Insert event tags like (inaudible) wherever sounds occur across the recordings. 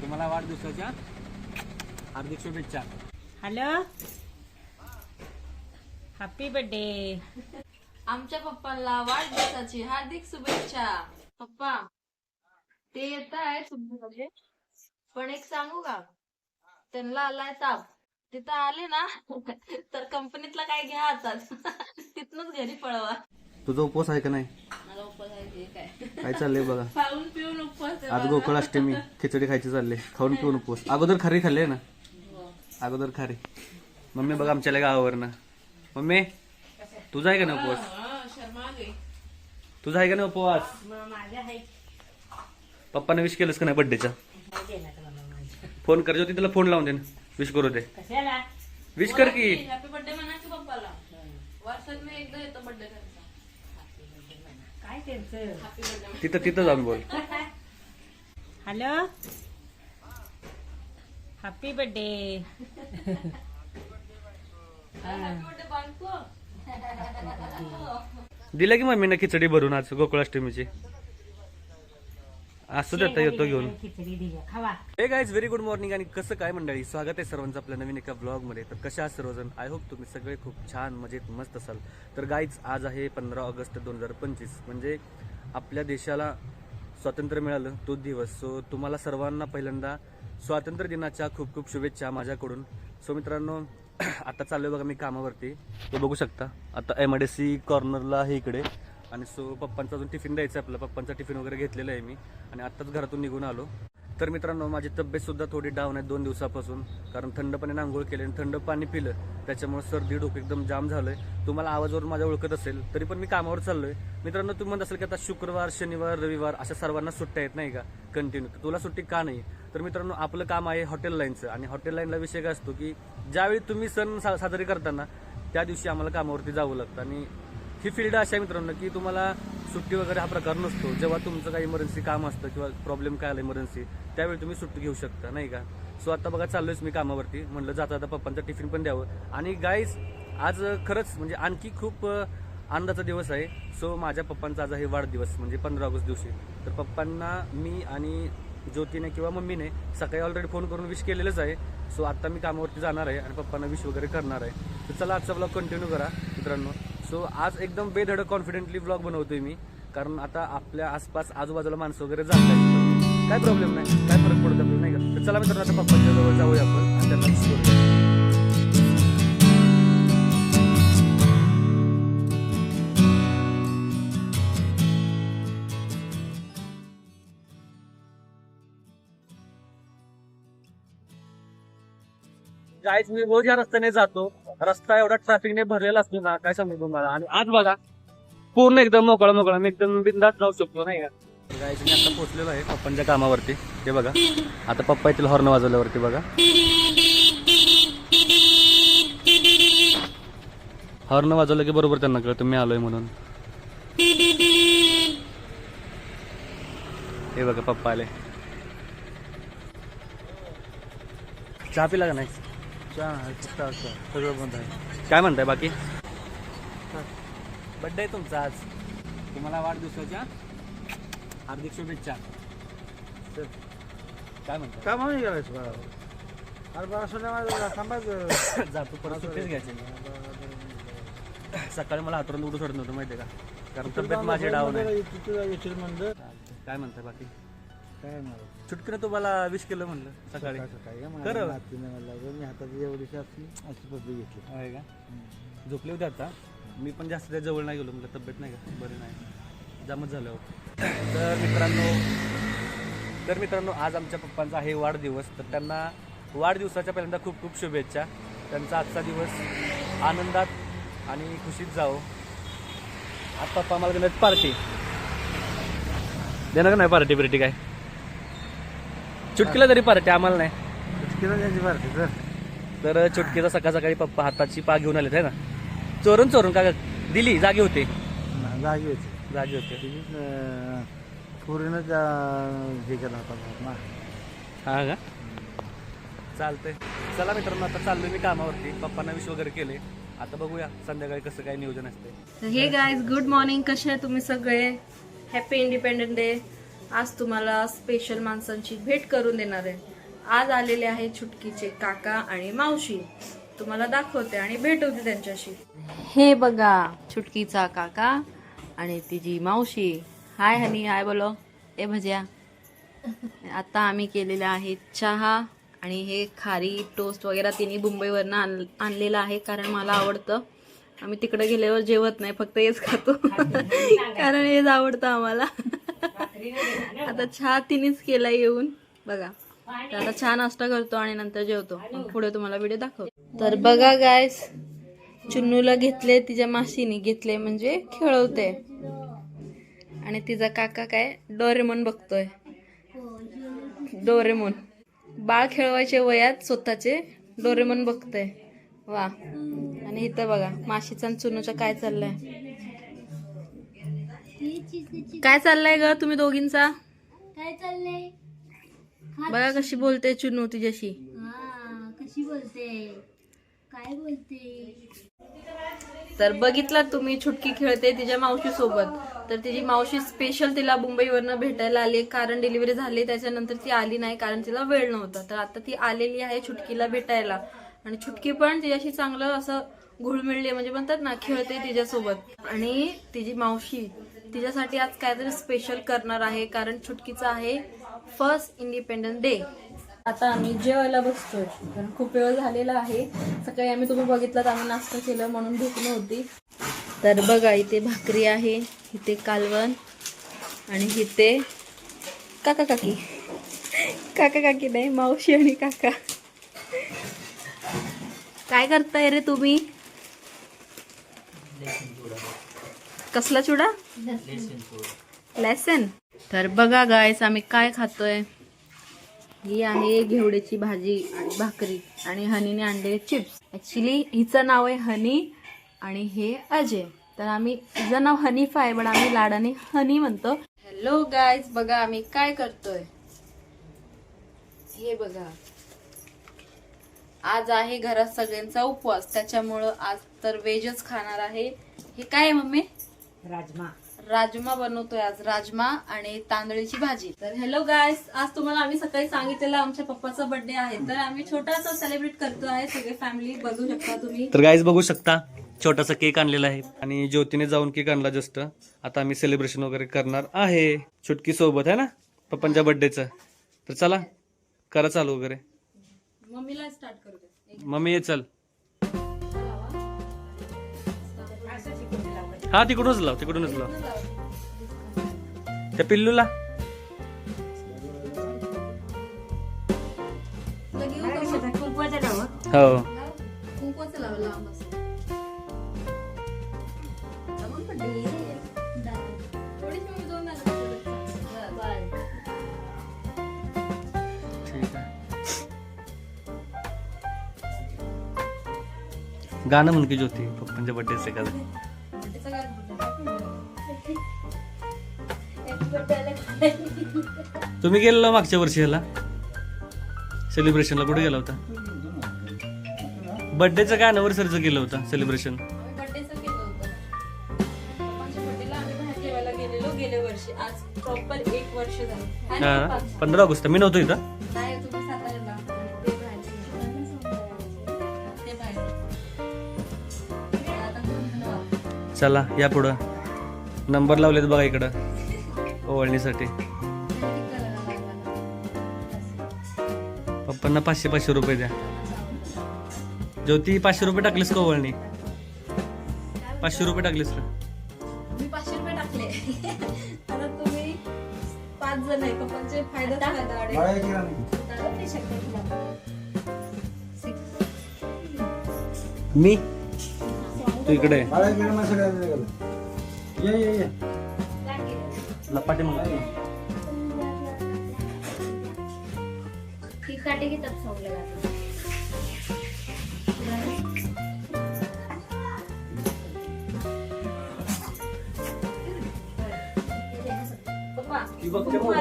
तुम्हाला वाढदिवसाच्या हार्दिक शुभेच्छा. हॅलो. हॅपी बर्थडे आमच्या पप्पांना वाढदिवसाची हार्दिक शुभेच्छा. पप्पा ते येत आहे तुमच्याकडे. पण एक सांगू का? त्यांना आलाय ताप. तिथं आले ना तर कंपनीतला काय घ्या हातात. तिथनच घरी पळवा. तुझा उपवास आहे का नाही? मला उपवास आहे ते काय? काय चाललंय बघा. (laughs) खाऊन पिऊन उपवास आहे आज गोकुळ अष्टमी खिचडी खायची चालले. खाऊन पिऊन उपवास. अगोदर खारी खाल्ले ना? अगोदर खारी. मम्मी बघा आमच्या गावावर ना मम्मी तुझा आहे का नाही उपवास? तुझा आहे का नाही उपवास? पप्पाने विश केलंस का नाही बर्थडेचा फोन कर ज्योती तिला फोन लावून दे ना. विश करू दे. विश कर की. हॅपी बर्थडे म्हणा की पप्पाला वर्षात एकदा येतो बर्थडे त्यांचा काय त्यांचं हॅपी बर्थडे तिथं तिथं जाऊन बोल. हॅलो? हॅपी बर्थडे दिलं की मम्मीनं खिचडी भरून आज गोकुळाष्टमीची? असं देता येतो घेऊन. खिचडी दिली खावा. हे गाईज व्हेरी गुड मॉर्निंग आणि कसं काय मंडळी? स्वागत आहे सर्वांचं आपल्या नवीन एका ब्लॉगमध्ये तर कशा आहात सर्वजण? आय होप तुम्ही सगळे खूप छान मजेत मस्त असाल. तर गाईज आज आहे पंधरा ऑगस्ट दोन हजार पंचवीस. म्हणजे आपल्या देशाला स्वातंत्र्य मिळालं तो दिवस. सो तुम्हाला सर्वांना पहिल्यांदा स्वातंत्र्य दिनाच्या खूप खूप शुभेच्छा माझ्याकडून. सो मित्रांनो (clears throat) आता चाललोय बघा मी कामावरती. ते बघू शकता. आता एम आय डी सी कॉर्नरला आहे इकडे. आणि सो पप्पांचा अजून टिफिन द्यायचा आपला. पप्पांचा टिफिन वगैरे घेतलेला आहे मी. आणि आत्ताच घरातून निघून आलो. तर मित्रांनो माझी तब्येतसुद्धा थोडी डाऊन आहे दोन दिवसापासून. कारण थंड पाण्याने आंघोळ केली आणि थंड पाणी पिलं. त्याच्यामुळे सर्दी डोकं एकदम जाम झालंय. तुम्हाला आवाजवरून माझ्या ओळखत असेल तरी पण मी कामावर चाललोय. मित्रांनो तुम्ही म्हणत असेल की आता शुक्रवार शनिवार रविवार अशा सर्वांना सुट्ट्या येत नाही का? कंटिन्यू तर तुला सुट्टी का नाही? तर मित्रांनो आपलं काम आहे हॉटेल लाईनचं आणि हॉटेल लाईनला विषय काय असतो की ज्यावेळी तुम्ही सण सा- साजरे करताना त्या दिवशी आम्हाला कामावरती जावं लागतं. आणि ही फील्ड अशी आहे मित्रांनो की तुम्हाला सुट्टी वगैरे हा प्रकार नसतो. जेव्हा तुमचं काही इमर्जन्सी काम असतं किंवा प्रॉब्लेम काय आला इमर्जन्सी त्यावेळी तुम्ही सुट्टी घेऊ शकता नाही का? सो आता बघा चाललोयच मी कामावरती. म्हणलं जाता आता पप्पांचं टिफिन पण द्यावं. आणि गाईज आज खरंच म्हणजे आणखी खूप आनंदाचा दिवस आहे. सो माझ्या पप्पांचा आज आहे वाढदिवस म्हणजे पंधरा ऑगस्ट दिवशी. तर पप्पांना मी आणि ज्योतीने किंवा मम्मीने सकाळी ऑलरेडी फोन करून विश केलेलंच आहे. सो आत्ता मी कामावरती जाणार आहे आणि पप्पांना विश वगैरे करणार आहे. तर चला आजचा ब्लॉग कंटिन्यू करा मित्रांनो. सो आज एकदम बेधडक कॉन्फिडेंटली ब्लॉग बनवतोय मी. कारण आता आपल्या आसपास आजूबाजूला माणसं वगैरे जात आहेत काय प्रॉब्लेम नाही. काय फरक पडत नाही का? तर चला मित्रांनो आता पप्पांच्या जवळ जाऊया आपण आणि त्यांना विश मी रोज या रस्त्याने जातो. रस्ता एवढा ट्रॅफिकने भरलेला असतो ना काय सांगतो तुम्हाला? आणि आज बघा पूर्ण एकदम मोकळा मोकळा. मी एकदम बिंदात जाऊ शकतो नाही का? गाईज मी आता पोचलेलो आहे पप्पांच्या कामावरती. ते बघा. आता पप्पा येथील हॉर्न वाजवल्यावरती बघा. हॉर्न वाजवलं की बरोबर त्यांना कळतं मी आलोय म्हणून. हे बघा पप्पा आले. चहा पिला का नाही? सगळं बंद आहे. काय म्हणताय बाकी? बड्डे आहे तुमचा आज. तुम्हाला वाढदिवसाच्या हार्दिक शुभेच्छा. काय म्हणताय? काय म्हणून गेलायस बा. अरे बा असं नाही माझं थांबायचं. (coughs) जातो परत सुट्टीच घ्यायची सकाळी मला हातरून उडू सोडत नव्हतं माहितीये का? कारण तब्येत माझी डाऊन आहे. तुला येशील म्हणलं काय म्हणताय बाकी? काय चुटकीनं तुम्हाला विश केलं म्हणलं सकाळी. काय खरं? नातीने मला मी हातात एवढीशी अशी अशी पप्पी घेतली. आहे का? झोपले होते आता. मी पण जास्त त्या जवळ नाही गेलो. म्हटलं तब्येत नाही का? बरी नाही. जामच झालं होतं. तर मित्रांनो तर मित्रांनो आज आमच्या पप्पांचा आहे वाढदिवस. तर त्यांना वाढदिवसाच्या पहिल्यांदा खूप खूप शुभेच्छा. त्यांचा आजचा दिवस आनंदात आणि खुशीत जाओ आज पप्पा मला देणार पार्टी. देणार का नाही पार्टी बिर्टी काय? चुटकीला तरी पार्टी आम्हाला नाही. किती त्यांची भारती तर. तर चुटकीचा सकाळ सकाळी पप्पा हाताची पा घेऊन आलेत आहे ना? चोरून चोरून का दिली जागी होते? जागी होती. जागी होते. पुरीनं त्या हे केला होता ना. हा का? चालतंय. चला मित्रांनो आता चाललोय मी कामावरती. पप्पांना विश वगैरे केले. आता बघूया संध्याकाळी कसं काय नियोजन असते तर हे गायज गुड मॉर्निंग कसे आहे तुम्ही सगळे? हॅपी इंडिपेंडन्स डे आज तुम्हाला स्पेशल माणसांची भेट करून देणार आहे. आज आलेले आहे छुटकीचे काका आणि मावशी. तुम्हाला दाखवते आणि भेट होते त्यांच्याशी. हे बघा छुटकीचा काका आणि तिची मावशी. हाय हनी हाय बोलो. ए भज्या. आता आम्ही केलेला आहे चहा आणि हे खारी टोस्ट वगैरे तिन्ही मुंबईवरनं आण आणलेलं आहे कारण मला आवडतं. आम्ही तिकडे गेल्यावर जेवत नाही फक्त हेच खातो. (laughs) कारण हेच आवडतं आम्हाला. आता चहा तिनेच केला येऊन. बघा. तर आता चहा नाश्ता करतो आणि नंतर जेवतो. पुढे तुम्हाला व्हिडिओ दाखवतो. तर बघा गायस चुन्नूला घेतले तिच्या मासीने घेतले म्हणजे खेळवते. आणि तिचा काका काय? डोरेमोन बघतोय. डोरेमोन. बाळ खेळवायचे वयात स्वतःचे डोरेमोन बघतोय. वा. आणि इथं बघा माशीचा चुनूचा काय चाललंय? काय चाललंय ग तुम्ही दोघींचा? काय चाललंय? बघा कशी बोलते चुनू तिच्याशी. हा कशी बोलते? काय बोलते? तर बघितला तुम्ही छुटकी खेळते तिच्या मावशी सोबत. तर तिची मावशी स्पेशल तिला मुंबईवरनं भेटायला आली. कारण डिलिव्हरी झाली त्याच्यानंतर ती आली नाही कारण तिला वेळ नव्हता. तर आता ती आलेली आहे छुटकीला भेटायला. आणि छुटकी पण तिच्याशी चांगलं असं घुळमिळली म्हणजे म्हणतात ना खेळते तिच्यासोबत. आणि तिची मावशी तिच्यासाठी आज काहीतरी स्पेशल करणार आहे कारण छुटकीचा आहे फर्स्ट इंडिपेंडन्स डे आता आम्ही जेवायला बसतोय. कारण खूप वेळ झालेला आहे. सकाळी आम्ही तुम्ही बघितलं आम्ही नाश्ता केलं म्हणून भूक नव्हती. तर बघा इथे भाकरी आहे इथे कालवण आणि इथे काका काकी. काका काकी नाही मावशी आणि काका. काय करताय रे तुम्ही? कसला चुडा? लेसन तर बघा गायस आम्ही काय खातोय. ही आहे घेवड्याची भाजी आणि भाकरी आणि हनीने आणलेले चिप्स. ऍक्च्युली हिचं नाव आहे हनी आणि हे अजय. तर आम्ही हिचं नाव हनीफा आहे पण आम्ही लाडाने हनी म्हणतो. हॅलो गायज बघा आम्ही काय करतोय. हे बघा. आज आहे घरात सगळ्यांचा उपवास. त्याच्यामुळं आज तर व्हेजच खाणार आहे. हे काय आहे मम्मी? राजमा. राजमा बनवतोय आज. राजमा आणि तांदळीची भाजी. तर हॅलो गायस आज तुम्हाला आम्ही सकाळी सांगितलेलं आमच्या पप्पाचा बर्थडे आहे. तर आम्ही छोटासा सेलिब्रेट करतो आहे सगळे फॅमिली बघू शकता तुम्ही. तर गाईज बघू शकता छोटासा केक आणलेला आहे. आणि ज्योतीने जाऊन केक आणला जस्ट आता आम्ही सेलिब्रेशन वगैरे करणार आहे. छुटकी सोबत आहे ना? पप्पांच्या बर्थडेचं तर चला करा चालू वगैरे. मम्मीला स्टार्ट करू मम्मी ये चल. हा तिकडूनच लाव तिकडूनच लाव. त्या पिल्लूला. हो. गाणं म्हणकी ज्योती पप्पांच्या बड्डेचं एखादं. तुम्ही गेलेला मागच्या वर्षी ह्याला? सेलिब्रेशनला कुठे गेला होता? बर्थडेचं काय अनिव्हर्सरीचं गेलं होतं सेलिब्रेशन पंधरा ऑगस्ट मी नव्हतो इथं. चला या पुढं. नंबर लावलेत बघा इकडं. ओवळणीसाठी. पप्पांना पाचशे पाचशे रुपये द्या. ज्योती पाचशे रुपये टाकलीस का ओवळणी? पाचशे रुपये टाकलीस का मी पाचशे रुपये टाकले. आता तुम्ही पाच जण आहे. पप्पांचे फायदा फायदा वाढेल. बाळाची राणी. मी? तू इकडे ये ये ये लपाटे मग. काटे घेतात पप्पा ती बघते. कुंकू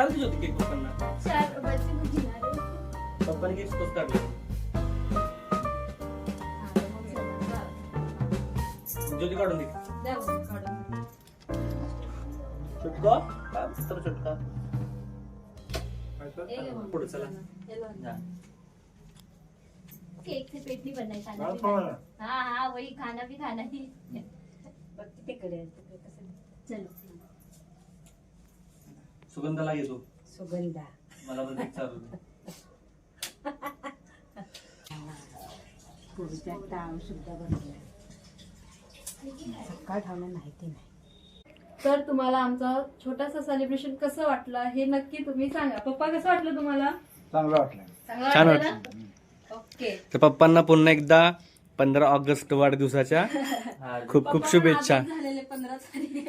हे चालते होते केक पप्पांना चार हो. पप्पाने केक स्वस्त काढले ज्योती काढून दे द्या मग काढून. चुटका काय तर चुटका ए घे मग. पुढे चला हे. जा. केक से पेट नहीं भरना है खाना भी है. हाँ हाँ वही खाना भी खाना ही बघ तिकडे तिकडे कसं चलो सुगंधाला येतो. सुगंधा. मला पण केक चालू दे. पुढच्या टाव सुद्धा बनवला सकाळ ठेवणं माहिती नाही. तर तुम्हाला आमचं छोटासा सेलिब्रेशन कसं वाटलं हे नक्की तुम्ही सांगा. पप्पा कसं वाटलं तुम्हाला? चांगलं वाटलं. चांगलं छान वाटलं ना? ओके. तर पप्पांना पुन्हा एकदा पंधरा ऑगस्ट वाढदिवसाच्या खूप खूप शुभेच्छा. पंधरा तारीख.